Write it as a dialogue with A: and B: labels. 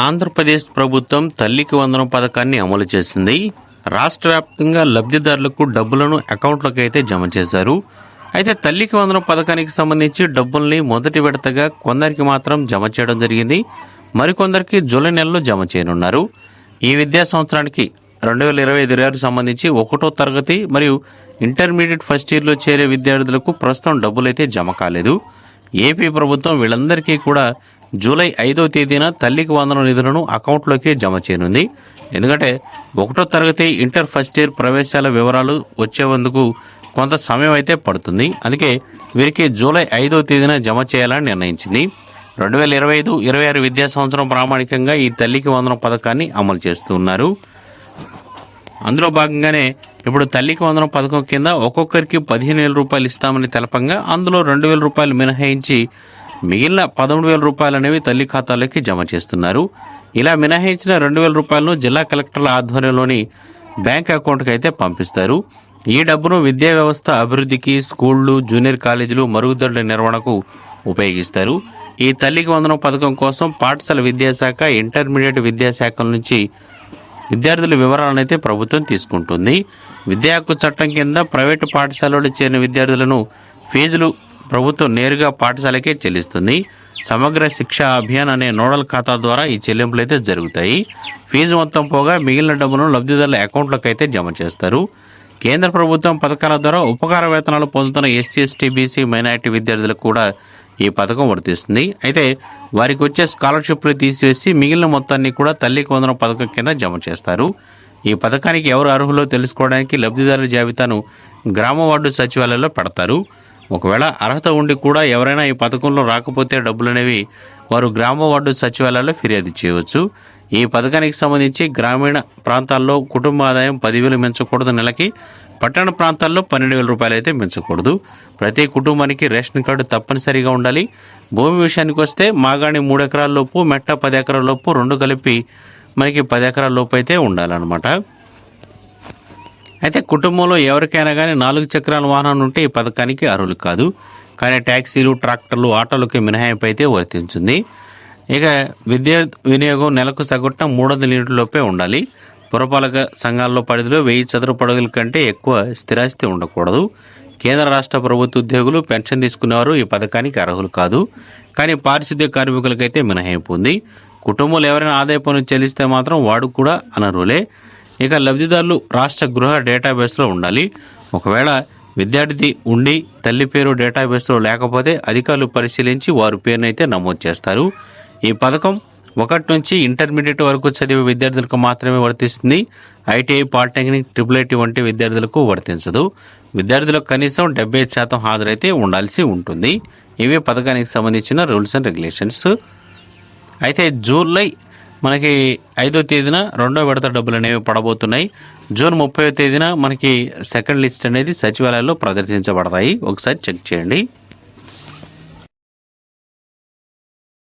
A: ఆంధ్రప్రదేశ్ ప్రభుత్వం తల్లికి వందనం పథకాన్ని అమలు చేసింది. రాష్ట్ర వ్యాప్తంగా లబ్ధిదారులకు డబ్బులను అకౌంట్లోకి అయితే జమ చేశారు. అయితే తల్లికి వందనం పథకానికి సంబంధించి డబ్బుల్ని మొదటి విడతగా కొందరికి మాత్రం జమ చేయడం జరిగింది. మరికొందరికి జూలై నెలలో జమ చేయనున్నారు. ఈ విద్యా సంవత్సరానికి రెండు వేల ఇరవై ఐదు ఇరవై సంబంధించి ఒకటో తరగతి మరియు ఇంటర్మీడియట్ ఫస్ట్ ఇయర్లో చేరే విద్యార్థులకు ప్రస్తుతం డబ్బులైతే జమ కాలేదు. ఏపీ ప్రభుత్వం వీళ్ళందరికీ కూడా జూలై ఐదో తేదీన తల్లికి వందన నిధులను అకౌంట్లోకి జమ చేయనుంది. ఎందుకంటే ఒకటో తరగతి ఇంటర్ ఫస్ట్ ఇయర్ ప్రవేశాల వివరాలు వచ్చేందుకు కొంత సమయం అయితే పడుతుంది. అందుకే వీరికి జూలై ఐదో తేదీన జమ చేయాలని నిర్ణయించింది. రెండు వేల ఇరవై ఐదు ఇరవై ఆరు విద్యా సంవత్సరం ప్రామాణికంగా ఈ తల్లికి వందనం పథకాన్ని అమలు చేస్తున్నారు అందులో భాగంగానే ఇప్పుడు తల్లికి వందనం పథకం కింద ఒక్కొక్కరికి పదిహేను వేల రూపాయలు ఇస్తామని తెలపంగా అందులో రెండు వేల రూపాయలు మినహాయించి మిగిలిన పదమూడు వేల రూపాయలు అనేవి తల్లి ఖాతాలోకి జమ చేస్తున్నారు. ఇలా మినహాయించిన రెండు వేల రూపాయలను జిల్లా కలెక్టర్ల ఆధ్వర్యంలోని బ్యాంక్ అకౌంట్కి అయితే పంపిస్తారు. ఈ డబ్బును విద్యా వ్యవస్థ అభివృద్ధికి స్కూళ్ళు జూనియర్ కాలేజీలు మరుగుదొడ్ల నిర్వహణకు ఉపయోగిస్తారు. ఈ తల్లికి వందనం పథకం కోసం పాఠశాల విద్యాశాఖ ఇంటర్మీడియట్ విద్యాశాఖల నుంచి విద్యార్థుల వివరాలను అయితే ప్రభుత్వం తీసుకుంటుంది. విద్యా హక్కు చట్టం కింద ప్రైవేటు పాఠశాలలో చేరిన విద్యార్థులను ఫీజులు ప్రభుత్వం నేరుగా పాఠశాలకే చెల్లిస్తుంది. సమగ్ర శిక్షా అభియాన్ అనే నోడల్ ఖాతా ద్వారా ఈ చెల్లింపులు అయితే జరుగుతాయి. ఫీజు మొత్తం పోగా మిగిలిన డబ్బును లబ్ధిదారుల అకౌంట్లకు అయితే జమ చేస్తారు. కేంద్ర ప్రభుత్వం పథకాల ద్వారా ఉపకార వేతనాలు పొందుతున్న ఎస్సీ ఎస్టీ బీసీ మైనారిటీ విద్యార్థులకు కూడా ఈ పథకం వర్తిస్తుంది. అయితే వారికి వచ్చే స్కాలర్షిప్లు తీసివేసి మిగిలిన మొత్తాన్ని కూడా తల్లికి వందనం పథకం కింద జమ చేస్తారు. ఈ పథకానికి ఎవరు అర్హులో తెలుసుకోవడానికి లబ్ధిదారుల జాబితాను గ్రామ వార్డు సచివాలయంలో పెడతారు. ఒకవేళ అర్హత ఉండి కూడా ఎవరైనా ఈ పథకంలో రాకపోతే డబ్బులనేవి వారు గ్రామ వార్డు సచివాలయాల్లో ఫిర్యాదు చేయవచ్చు. ఈ పథకానికి సంబంధించి గ్రామీణ ప్రాంతాల్లో కుటుంబ ఆదాయం పదివేలు మించకూడదు నెలకి పట్టణ ప్రాంతాల్లో పన్నెండు వేల రూపాయలు అయితే మించకూడదు. ప్రతి కుటుంబానికి రేషన్ కార్డు తప్పనిసరిగా ఉండాలి. భూమి విషయానికి వస్తే మాగాణి మూడు ఎకరాల లోపు మెట్ట పది ఎకరాల లోపు రెండు కలిపి మనకి పది ఎకరాల లోపు అయితే ఉండాలన్నమాట. అయితే కుటుంబంలో ఎవరికైనా కానీ నాలుగు చక్రాల వాహనం ఉంటే ఈ పథకానికి అర్హులు కాదు. కానీ ట్యాక్సీలు ట్రాక్టర్లు ఆటోలకి మినహాయింపు అయితే వర్తించింది. ఇక విద్యుత్ వినియోగం నెలకు సగటున మూడు వందల యూనిట్లలోపే ఉండాలి. పురపాలక సంఘాల్లో పరిధిలో వెయ్యి చదరపు అడుగుల కంటే ఎక్కువ స్థిరాస్తి ఉండకూడదు. కేంద్ర రాష్ట్ర ప్రభుత్వ ఉద్యోగులు పెన్షన్ తీసుకునేవారు ఈ పథకానికి అర్హులు కాదు. కానీ పారిశుద్ధ్య కార్మికులకైతే మినహాయింపు ఉంది. కుటుంబంలో ఎవరైనా ఆదాయ పన్ను చెల్లిస్తే మాత్రం వాడు కూడా అనర్హులే. ఇక లబ్ధిదారులు రాష్ట్ర గృహ డేటాబేస్లో ఉండాలి. ఒకవేళ విద్యార్థి ఉండి తల్లి పేరు డేటాబేస్లో లేకపోతే అధికారులు పరిశీలించి వారి పేరునైతే నమోదు చేస్తారు. ఈ పథకం ఒకటి నుంచి ఇంటర్మీడియట్ వరకు చదివే విద్యార్థులకు మాత్రమే వర్తిస్తుంది. ఐటీఐ పాలిటెక్నిక్ ట్రిపుల్ ఐటీ వంటి విద్యార్థులకు వర్తించదు. విద్యార్థులకు కనీసం డెబ్బై శాతం హాజరైతే ఉండాల్సి ఉంటుంది. ఇవి పథకానికి సంబంధించిన రూల్స్ అండ్ రెగ్యులేషన్స్. అయితే జూలై మనకి ఐదో తేదీన రెండో విడత డబ్బులు అనేవి పడబోతున్నాయి. జూన్ ముప్పై తేదీన మనకి సెకండ్ లిస్ట్ అనేది సచివాలయాల్లో ప్రదర్శించబడతాయి. ఒకసారి చెక్ చేయండి.